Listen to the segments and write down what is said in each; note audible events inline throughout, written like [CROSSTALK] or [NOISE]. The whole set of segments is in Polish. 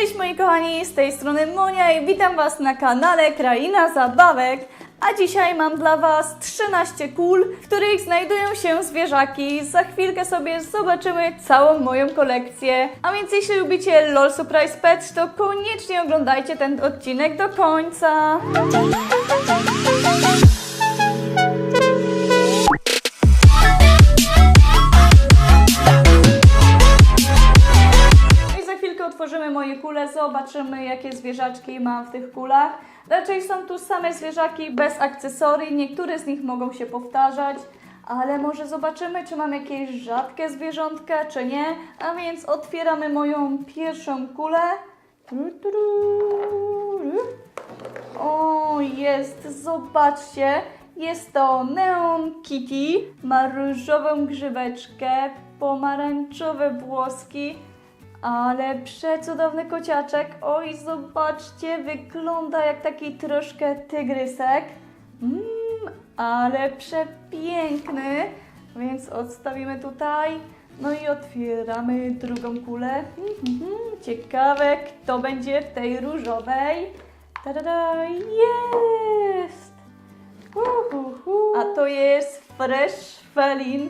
Cześć moi kochani, z tej strony Monia i witam Was na kanale Kraina Zabawek. A dzisiaj mam dla Was 13 kul, w których znajdują się zwierzaki. Za chwilkę sobie zobaczymy całą moją kolekcję. A więc jeśli lubicie LOL Surprise Pets, to koniecznie oglądajcie ten odcinek do końca. Moje kule, zobaczymy jakie zwierzaczki mam w tych kulach. Raczej są tu same zwierzaki bez akcesorii, niektóre z nich mogą się powtarzać, ale może zobaczymy, czy mam jakieś rzadkie zwierzątka, czy nie. A więc otwieramy moją pierwszą kulę. O, jest, zobaczcie. Jest to Neon Kitty. Ma różową grzyweczkę, pomarańczowe włoski, ale przecudowny kociaczek. Oj, zobaczcie, wygląda jak taki troszkę tygrysek. Mmm, ale przepiękny. Więc odstawimy tutaj. No i otwieramy drugą kulę. Mhm, Ciekawe, kto będzie w tej różowej. Tada, jest! Uhuhu. A to jest Fresh Felin.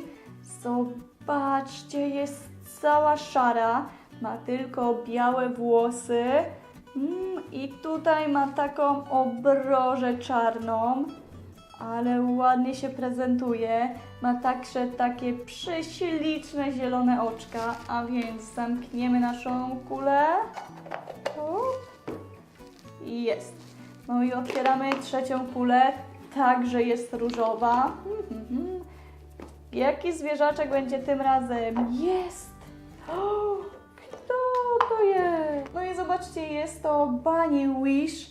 Zobaczcie, jest cała szara. Ma tylko białe włosy. Mm, I tutaj ma taką obrożę czarną, ale ładnie się prezentuje. Ma także takie prześliczne zielone oczka. A więc zamkniemy naszą kulę. I jest. No i otwieramy trzecią kulę. Także jest różowa. Mhm. Jaki zwierzaczek będzie tym razem? Jest! O, kto No i zobaczcie, jest to Bunny Wish,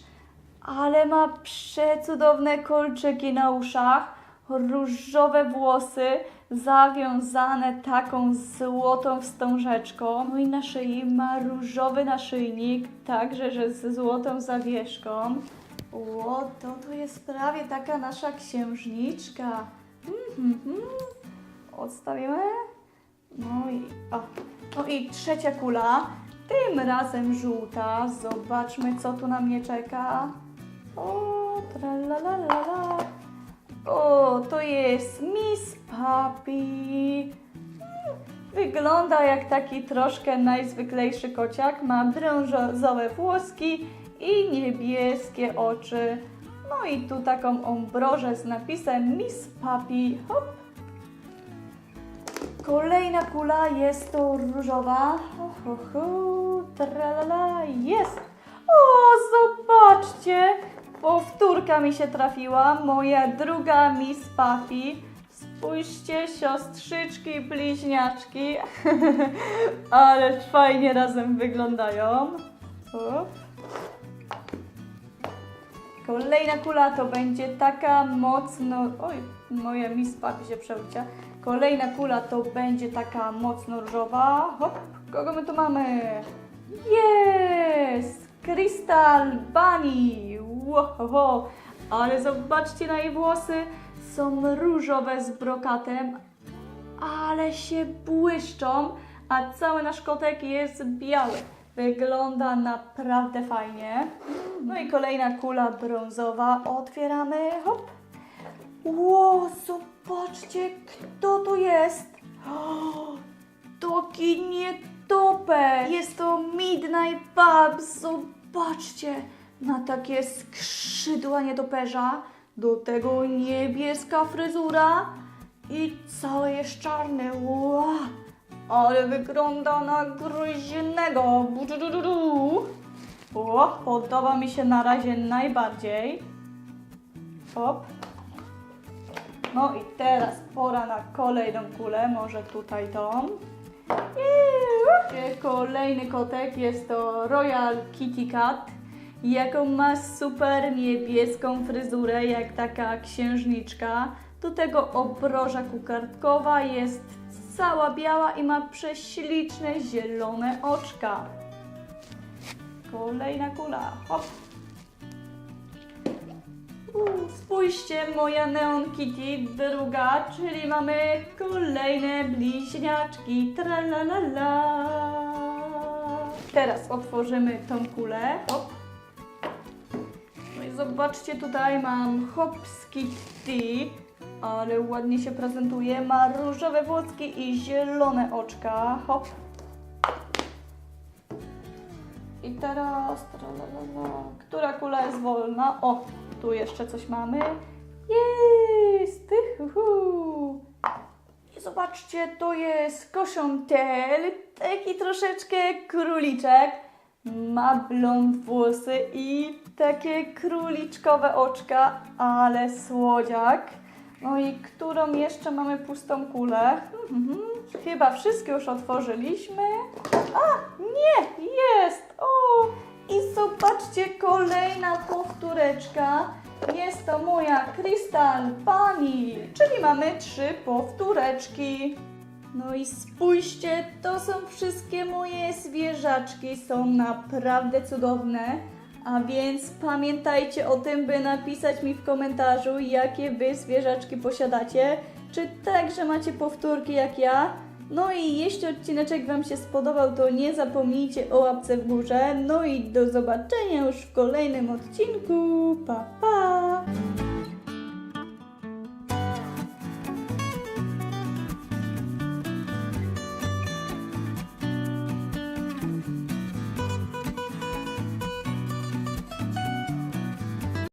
ale ma przecudowne kolczyki na uszach, różowe włosy, zawiązane taką złotą wstążeczką. No i na szyi ma różowy naszyjnik, także że ze złotą zawieszką. O, to to jest prawie taka nasza księżniczka. Mhm, mhm. Odstawimy. No i, o. no i trzecia kula. Tym razem żółta. Zobaczmy, co tu na mnie czeka. O, tralalala. O, to jest Miss Papi. Wygląda jak taki troszkę najzwyklejszy kociak. Ma brązowe włoski i niebieskie oczy. No i tu taką ombrożę z napisem Miss Papi. Hop. Kolejna kula jest to różowa. Ho, ho, ho. Tralala, jest. O, zobaczcie. Powtórka mi się trafiła. Moja druga Miss Papi. Spójrzcie, siostrzyczki, bliźniaczki. [LAUGHS] Ale fajnie razem wyglądają. Kolejna kula to będzie taka mocno. Oj, moja Miss Papi się przewróciła. Kolejna kula to będzie taka mocno różowa. Hop, kogo my tu mamy? Jest! Crystal Bunny! Wow, ale zobaczcie na jej włosy. Są różowe z brokatem, ale się błyszczą, a cały nasz kotek jest biały. Wygląda naprawdę fajnie. No i kolejna kula brązowa. Otwieramy. Hop. Ło, zobaczcie, kto to jest. O, taki nietoper. Jest to Midnight Bub. Zobaczcie, na takie skrzydła nietoperza. Do tego niebieska fryzura i całe jest czarne. Wow. Ale wygląda na groźnego. Podoba mi się na razie najbardziej. Hop. No i teraz pora na kolejną kulę, może tutaj tą. Iu. Kolejny kotek jest to Royal Kitty Cat. Jaką ma super niebieską fryzurę, jak taka księżniczka. Do tego obroża kukardkowa jest cała biała i ma prześliczne zielone oczka. Kolejna kula. Hop. Spójrzcie, moja Neon Kitty, druga, czyli mamy kolejne bliźniaczki. Tralalala. teraz otworzymy tą kulę. Hop. No i zobaczcie, tutaj mam hopski tip, ale ładnie się prezentuje. Ma różowe włoski i zielone oczka. Hop. I teraz, która kula jest wolna? O, tu jeszcze coś mamy. Jest! Uhu. I zobaczcie, to jest kosiątel, taki troszeczkę króliczek. Ma blond włosy i takie króliczkowe oczka, ale słodziak. No i którą jeszcze mamy pustą kulę? Mhm. Chyba wszystkie już otworzyliśmy. A, nie, jest! O! I zobaczcie, kolejna powtóreczka. Jest to moja Crystal Bunny, czyli mamy trzy powtóreczki. No i spójrzcie, to są wszystkie moje zwierzaczki, są naprawdę cudowne. A więc pamiętajcie o tym, by napisać mi w komentarzu, jakie wy zwierzaczki posiadacie. Czy także macie powtórki jak ja? No i jeśli odcineczek Wam się spodobał, to nie zapomnijcie o łapce w górze. No i do zobaczenia już w kolejnym odcinku. Pa, pa!